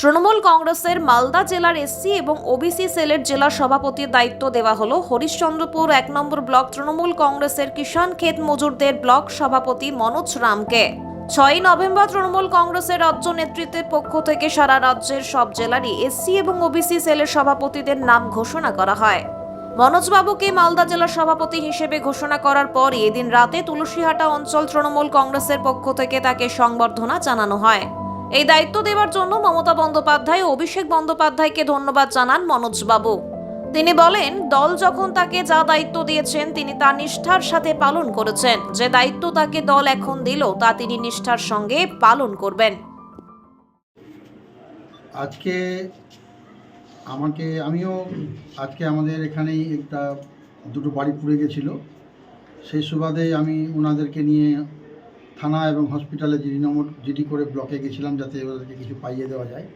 তৃণমূল কংগ্রেসের মালদা জেলার এসসি এবং ওবিসি সেলের জেলা সভাপতির দায়িত্ব দেওয়া হলো হরিশ্চন্দ্রপুর এক নম্বর ব্লক তৃণমূল কংগ্রেসের কিষাণ ক্ষেত মজুরদের ব্লক সভাপতি মনোজ রামকে। ছয়ই নভেম্বর তৃণমূল কংগ্রেসের রাজ্য নেতৃত্বের পক্ষ থেকে সারা রাজ্যের সব জেলারই এসসি এবং ওবিসি সেলের সভাপতিদের নাম ঘোষণা করা হয়। মনোজবাবুকে মালদা জেলার সভাপতি হিসেবে ঘোষণা করার পরই এদিন রাতে তুলসীহাটা অঞ্চল তৃণমূল কংগ্রেসের পক্ষ থেকে তাকে সংবর্ধনা জানানো হয়। এই দায়িত্ব দেওয়ার জন্য মমতা বন্দ্যোপাধ্যায় ও অভিষেক বন্দ্যোপাধ্যায়কে ধন্যবাদ জানান মনোজবাবু। তিনি বলেন, দল যখন তাকে যা দায়িত্ব দিয়েছেন, তিনি তা নিষ্ঠার সাথে পালন করেছেন। যে দায়িত্ব তাকে দল এখন দিল, তা তিনি নিষ্ঠার সঙ্গে পালন করবেন। আজকে আমাকে, আমিও আজকে আমাদের এখানেই একটা, দুটো বাড়ি পুড়ে গেছিল। সেই সুবাদে আমি ওনাদেরকে নিয়ে থানা এবং হসপিটালে জিডি নম্বর, জিডি করে ব্লকে গেছিলাম যাতে ওদেরকে কিছু পাইয়ে দেওয়া যায়।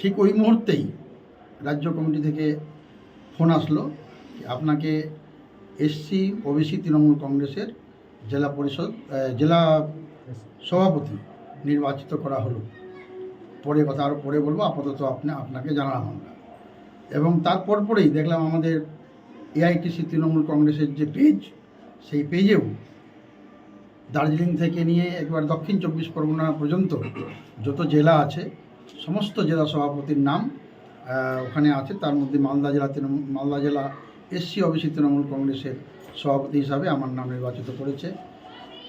ঠিক ওই মুহূর্তেই রাজ্য কমিটি থেকে ফোন আসলো আপনাকে এসসি ওবিসি, তৃণমূল কংগ্রেসের জেলা পরিষদ জেলা সভাপতি নির্বাচিত করা হলো। পরে কথা আরও পরে বলব, আপাতত আপনি, আপনাকে জানালাম আমরা। এবং তারপর পরেই দেখলাম আমাদের এআইটিসি তৃণমূল কংগ্রেসের যে পেজ, সেই পেজেও দার্জিলিং থেকে নিয়ে একবার দক্ষিণ চব্বিশ পরগনা পর্যন্ত যত জেলা আছে, সমস্ত জেলা সভাপতির নাম ওখানে আছে। তার মধ্যে মালদা জেলা তৃণমূল, মালদা জেলা এসসি ওবিসি তৃণমূল কংগ্রেসের সভাপতি হিসাবে আমার নাম নির্বাচিত করেছে।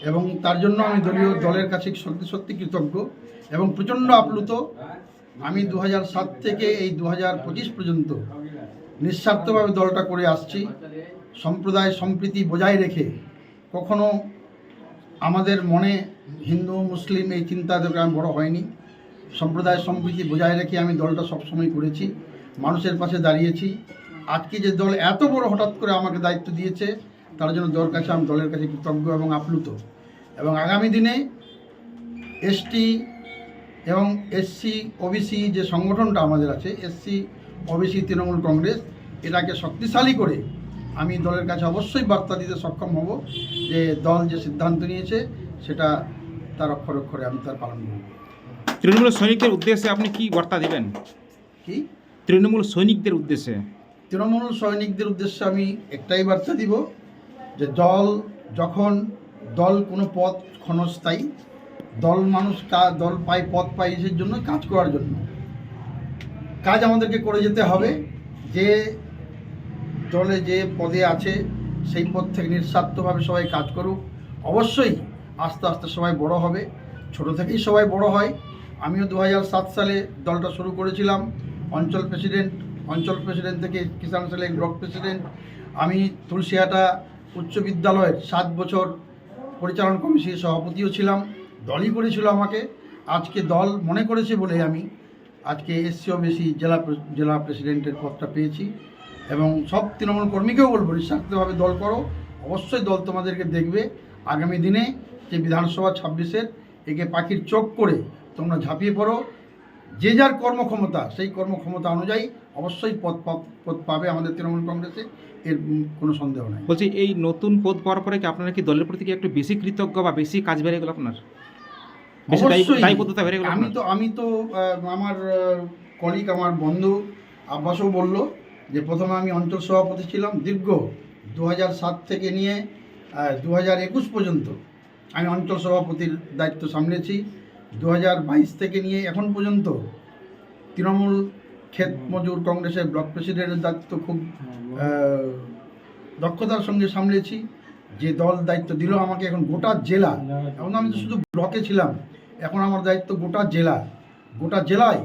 এবং তার জন্য আমি দলীয় দলের কাছে সত্যি সত্যি কৃতজ্ঞ এবং প্রচণ্ড আপ্লুত। আমি দু সাত থেকে এই দু পর্যন্ত নিঃস্বার্থভাবে দলটা করে আসছি। সম্প্রদায় সম্প্রীতি বজায় রেখে কখনো আমাদের মনে হিন্দু, মুসলিম এই চিন্তা থেকে আমি বড় হয়নি। সম্প্রদায় সম্প্রীতি বজায় রেখে আমি দলটা সবসময় করেছি, মানুষের পাশে দাঁড়িয়েছি। আজকে যে দল এত বড় হঠাৎ করে আমাকে দায়িত্ব দিয়েছে, তার জন্য দল কাছে আমি দলের কাছে কৃতজ্ঞ এবং আপ্লুত। এবং আগামী দিনে এসটি এবং এসসি ওবিসি যে সংগঠনটা আমাদের আছে এসসি ওবিসি তৃণমূল কংগ্রেস, এটাকে শক্তিশালী করে আমি দলের কাছে অবশ্যই বার্তা দিতে সক্ষম হব যে দল যে সিদ্ধান্ত নিয়েছে সেটা তার অক্ষর অক্ষরে আমি তার পালন করব। তৃণমূল সৈনিকদের উদ্দেশ্যে আপনি কি বার্তা দিবেন? কি? তৃণমূল সৈনিকদের উদ্দেশ্যে। তৃণমূল সৈনিকদের উদ্দেশ্যে আমি একটাই বার্তা দিব যে দল যখন দল কোনো পথ ক্ষণস্থায়ী দল মানুষ কা দল পায় পথ পায় এসের জন্য কাজ করার জন্য। কাজ আমাদেরকে করে যেতে হবে যে দলে যে পদে আছে, সেই পদ থেকে নিঃস্বার্থভাবে সবাই কাজ করুক। অবশ্যই আস্তে আস্তে সবাই বড় হবে। ছোট থেকেই সবাই বড় হয়। আমিও দু সালে দলটা শুরু করেছিলাম। অঞ্চল প্রেসিডেন্ট অঞ্চল প্রেসিডেন্ট থেকে কিষাণ সেলের ব্লক প্রেসিডেন্ট। আমি তুলসিয়াটা উচ্চ বিদ্যালয়ের সাত বছর পরিচালন কমিটির সভাপতিও ছিলাম। দলই করেছিল আমাকে। আজকে দল মনে করেছে বলে আমি আজকে এসসিও বেশি জেলা জেলা প্রেসিডেন্টের পদটা পেয়েছি। এবং সব তৃণমূল কর্মীকেও বলব নিঃস্বার্থভাবে দল করো। অবশ্যই দল তোমাদেরকে দেখবে। আগামী দিনে যে বিধানসভা ছাব্বিশের একে পাখির চোখ করে তোমরা ঝাঁপিয়ে পড়ো যে যার কর্মক্ষমতা সেই কর্মক্ষমতা অনুযায়ী অবশ্যই পদ পদ- পাবে আমাদের তৃণমূল কংগ্রেসে এর কোনো সন্দেহ নাই। বলছি এই নতুন পদ পাওয়ার পরে কি আপনারা কি দলের প্রতি কি একটু বেশি কৃতজ্ঞ বা বেশি কাজ বেড়ে গেল আপনার? আমি তো আমি তো আমার কলিগ আমার বন্ধু আব্বাসও বলল যে প্রথমে আমি অঞ্চল সভাপতি ছিলাম দীর্ঘ দু সাত থেকে নিয়ে দু একুশ পর্যন্ত আমি অঞ্চল সভাপতির দায়িত্ব সামলেছি। দু থেকে নিয়ে এখন পর্যন্ত তৃণমূল ক্ষেত মজুর কংগ্রেসের ব্লক প্রেসিডেন্টের দায়িত্ব খুব দক্ষতার সঙ্গে সামলেছি। যে দল দায়িত্ব দিল আমাকে এখন গোটা জেলা, এখন আমি তো শুধু ব্লকে ছিলাম, এখন আমার দায়িত্ব গোটা জেলা। গোটা জেলায়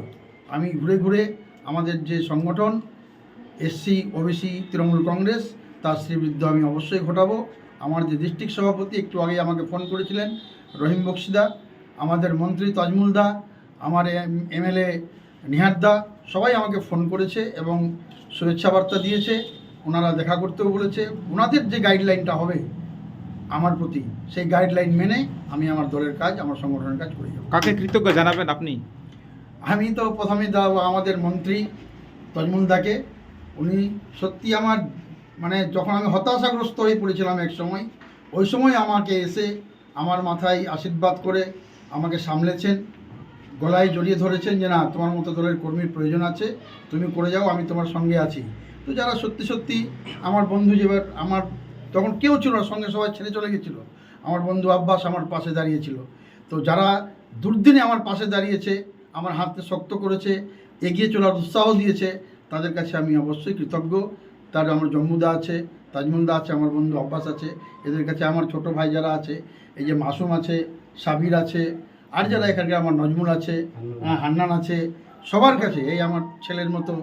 আমি ঘুরে ঘুরে আমাদের যে সংগঠন এসসি ওবিসি তৃণমূল কংগ্রেস তার শ্রীবৃদ্ধ আমি অবশ্যই ঘটাবো। আমার যে ডিস্ট্রিক্ট সভাপতি একটু আগে আমাকে ফোন করেছিলেন রহিম বক্সিদা আমাদের মন্ত্রী তাজমুল দা আমার এমএলএ নিহারদা সবাই আমাকে ফোন করেছে এবং শুভেচ্ছা বার্তা দিয়েছে। ওনারা দেখা করতেও বলেছে। ওনাদের যে গাইডলাইনটা হবে আমার প্রতি সেই গাইডলাইন মেনে আমি আমার দলের কাজ আমার সংগঠনের কাজ করে যাব। কাকে কৃতজ্ঞ জানাবেন আপনি? আমি তো প্রথমে দাও আমাদের মন্ত্রী তজমুল দাকে উনি সত্যি আমার মানে যখন আমি হতাশাগ্রস্ত হয়ে পড়েছিলাম এক সময়, ওই সময় আমাকে এসে আমার মাথায় আশীর্বাদ করে আমাকে সামলেছেন, গলায় জড়িয়ে ধরেছেন যে, না, তোমার মতো দলের কর্মীর প্রয়োজন আছে, তুমি করে যাও, আমি তোমার সঙ্গে আছি। তো যারা সত্যি সত্যি আমার বন্ধু যেবার, আমার, তখন কেউ ছিল সঙ্গে সবাই ছেড়ে চলে গেছিল। আমার বন্ধু আব্বাস আমার পাশে দাঁড়িয়েছিল। তো যারা দুর্দিনে আমার পাশে দাঁড়িয়েছে, আমার হাতকে শক্ত করেছে, এগিয়ে চলার উৎসাহ দিয়েছে তাদের কাছে আমি অবশ্যই কৃতজ্ঞ। তার আমার জম্মুদা আছে তাজমুলদা আছে আমার বন্ধু আব্বাস আছে এদের কাছে আমার ছোট ভাই যারা আছে এই যে মাসুম আছে সাবির আছে আর যারা এখানকার আমার নজমুল আছে হ্যাঁ, হান্নান আছে সবার কাছে এই আমার ছেলের মতো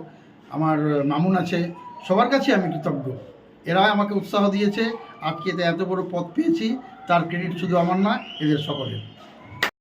আমার মামুন আছে সবার কাছে আমি কৃতজ্ঞ। এরা আমাকে উৎসাহ দিয়েছে আজকে এত বড় পদ পেয়েছি তার ক্রেডিট শুধু আমার না এদের সকলের।